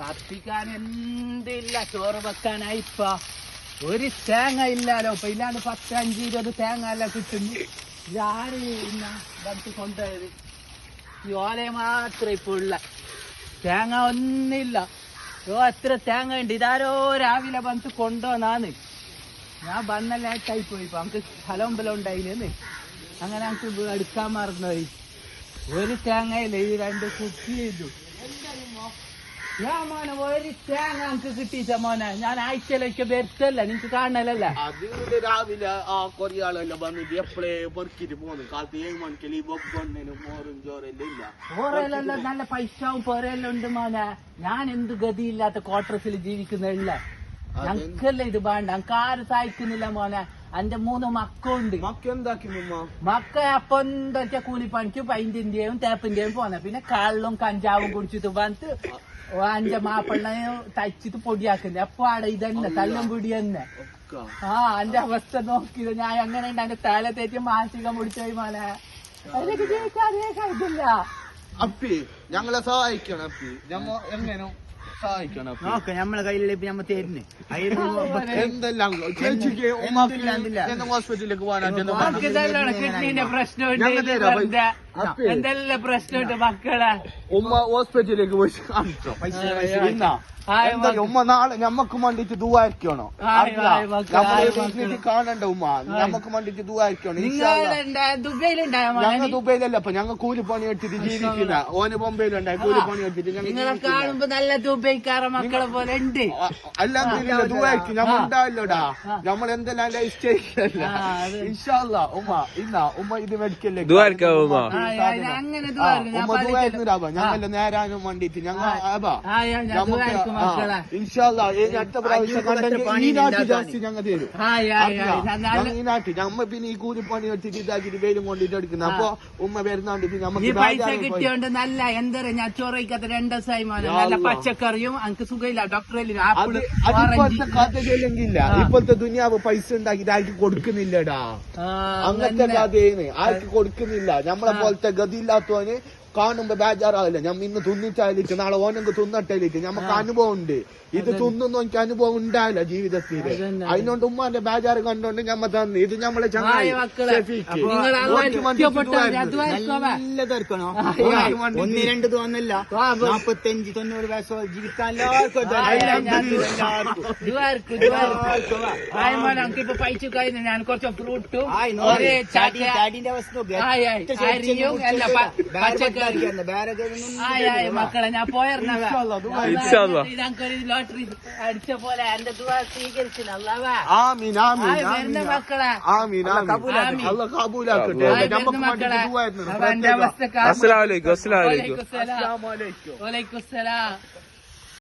കത്തിക്കാൻ എന്തില്ല ചോറ് വെക്കാനായി ഒരു തേങ്ങ ഇല്ലാലോ ഇപ്പൊ. ഇല്ലാണ്ട് പത്ത് അഞ്ച് ഇരുപത് തേങ്ങ അല്ല കിട്ടുന്നു ഇതാര് ഇന്ന വന്നിട്ട് കൊണ്ടുപോയത്? ഈ ഓല മാത്രം ഇപ്പൊ ഉള്ള. തേങ്ങ ഒന്നില്ല. ഓ എത്ര തേങ്ങ ഉണ്ട് ഇതാരോ രാവിലെ വന്നിട്ട് കൊണ്ടുവന്നാന്ന്. ഞാൻ വന്ന ലേറ്റായി പോയി നമുക്ക് സ്ഥലം ബലം ഉണ്ടായില്ലെന്ന്. അങ്ങനെ നമുക്ക് എടുക്കാൻ മറന്നുപോയി. ഒരു തേങ്ങയില്ല. ഈ രണ്ട് കുക്ക് ചെയ്തു. ഞാൻ മോനെ ഒരു തേങ്ങ എനിക്ക് കിട്ടിയിച്ച മോനെ. ഞാൻ ആഴ്ചയിലേക്ക് വരുത്തല്ല? നിനക്ക് കാണലല്ല? അത് ഇവിടെ രാവിലെ ആ കുറേ ആളെല്ലാം വന്നിട്ട് എപ്പോഴേ പെറുക്കിട്ട് പോന്നു. കാലത്ത് ഏഴ് മണിക്ക് ഈ ബൊಬ್ಬണ്ണിനും മോറും ചോറെല്ലാം ഇല്ല. ഓറയിലെല്ലാം നല്ല പൈസവും പൊരയെല്ലാം ഉണ്ട് മോനെ. ഞാൻ എന്ത് ഗതിയില്ലാത്ത ക്വാർട്ടേഴ്സിൽ ജീവിക്കുന്നില്ല ഞങ്ങൾക്കല്ല ഇത് വേണ്ട ഞങ്ങൾക്ക് ആരും സഹായിക്കുന്നില്ല മോനെ. എന്റെ മൂന്ന് മക്കളുണ്ട്. മക്ക എന്താക്കി മക്ക അപ്പൊ എന്താ വെച്ചാ കൂലിപ്പണിക്ക് പൈന്റിന്റെയും തേപ്പിന്റെയും പോന്നെ. പിന്നെ കള്ളും കഞ്ചാവും കുടിച്ചിട്ട് വന്നിട്ട് അഞ്ച മാപ്പിള്ളയും തച്ചിട്ട് പൊടിയാക്കുന്നത് അപ്പൊ ആടെ ഇതന്നെ തല്ലും പിടി തന്നെ. ആ എന്റെ അവസ്ഥ നോക്കിയത് ഞാൻ എങ്ങനെ ഉണ്ട് എന്റെ തല തേറ്റി മാനസികം പിടിച്ചോയി മോനെ. അതിലേക്ക് ജീവിക്കാതെ കഴിക്കില്ല അപ്പി ഞങ്ങളെ സഹായിക്കണം അപ്പി. ഞമ്മ എങ്ങനെ സഹായിക്കണം നോക്ക നമ്മളെ കയ്യിലുള്ള ഇപ്പൊ നമ്മ തരുന്നു. എന്തെല്ലാം? ഹോസ്പിറ്റലിലേക്ക് പോകാനായിട്ട് ഇതെല്ലാം പൈസ. എന്തെല്ലാം പ്രശ്നമുണ്ട് മക്കളെ? ഉമ്മ ഹോസ്പിറ്റലിലേക്ക് പോയി കാണിച്ചോ? ഇന്നാ? ആയ എന്താ ഉമ്മ നാളെ ഞമ്മക്ക് വേണ്ടിട്ട് ദൂവായിരിക്കണോ. കാണണ്ട ഉമ്മ. ഞമ്മക്ക് വേണ്ടിട്ട് ദൂവായിരിക്കണോ? ഞങ്ങൾ ദുബൈയിലല്ല അപ്പൊ ഞങ്ങൾ കൂലിപ്പണി എടുത്തിട്ട് ജീവിക്കില്ല. ഓന് ബോംബെയിലുണ്ടായി കൂലിപ്പണി എടുത്തിട്ട് നിങ്ങളെ കാണുമ്പോ നല്ല ദുബൈക്കാര മക്കളെ പോലെ ഉണ്ട്. അല്ലാതെ ദുബായിക്ക് ഞമ്മ ഉണ്ടാവില്ലോടാ? നമ്മൾ എന്തെല്ലാം ലൈഫ് സ്റ്റൈലല്ല. ഇൻഷാല്ല ഉമ്മ ഇന്ന ഉമ്മ ഇത് മേടിക്കല്ലേ ദുആർക്കാ ഉമ്മ. ഞങ്ങൾ നേരാനും വേണ്ടിട്ട്. ഞങ്ങൾ ആബാ ആ, ഞാൻ ഞാൻ ദുബായിക്ക് മക്കളെ. ഇൻഷാല്ല അടുത്ത പ്രാവശ്യം കണ്ടെങ്കിൽ ഈ നാട്ടിൽ ജാസ്തി ഞങ്ങൾ തരും. ആയി ആയി ആയി ഞാൻ നല്ല ഞങ്ങൾ ഈ നാട്ടിൽ നമ്മ പിന്നെ ഈ കൂലിപ്പണി എടുത്തിട്ട് ഇതാക്കിട്ട് വെയിലും കൊണ്ടിട്ട് എടുക്കുന്ന. അപ്പൊ ഉമ്മ വരുന്നോണ്ട് നമുക്ക് പൈസ കിട്ടിയോണ്ട് നല്ല എന്താ പറയാ ഞാൻ ചോറയ്ക്കാത്ത രണ്ട് ദിവസമായി മോനെ. നല്ല പച്ചക്കറിയും എനിക്ക് സുഖമില്ല. ആപ്പിൾ ആ. ഇപ്പോഴത്തെ ദുനിയാവ് പൈസ ഉണ്ടാക്കിട്ട് ആർക്ക് കൊടുക്കുന്നില്ലടാ. അങ്ങനത്തെ കഥയാണ്. ആർക്ക് കൊടുക്കുന്നില്ല. നമ്മളെ את הגדיל לעטו കാണുമ്പോ ബേജാറാവില്ല? ഞമ്മ ഇന്ന് തിന്നിട്ടാലിട്ട് നാളെ ഓനക്ക് തിന്നട്ടാലിട്ട് നമുക്ക് അനുഭവം ഉണ്ട് ഇത് തിന്നുന്ന എനിക്ക് അനുഭവം ഉണ്ടാവില്ല ജീവിതത്തിൽ. അതിനോണ്ട് ഉമ്മാന്റെ ബേജാറ് കണ്ടോണ്ട് ഞമ്മ തന്നു. ഇത് ഞമ്മളെ ചങ്ങായി. ഒന്ന് രണ്ട് തോന്നില്ല. ആ, ബ- നാപ്പത്തഞ്ച് തൊണ്ണൂറ് വയസ്സോ ജീവിക്കാൻ എല്ലാവർക്കും ഇത് ആയി, ആയി, ഞാൻ പൈസ കഴിഞ്ഞു ഞാൻ കുറച്ച് ഫ്രൂട്ടും പച്ചക്കറി. മക്കളെ ഞാൻ പോയിരുന്നതാ ലോട്ടറി അടിച്ച പോലെ എന്റെ ദുആ സ്വീകരിച്ചില്ല മക്കളെ. മക്കളെ എന്റെ അവസ്ഥ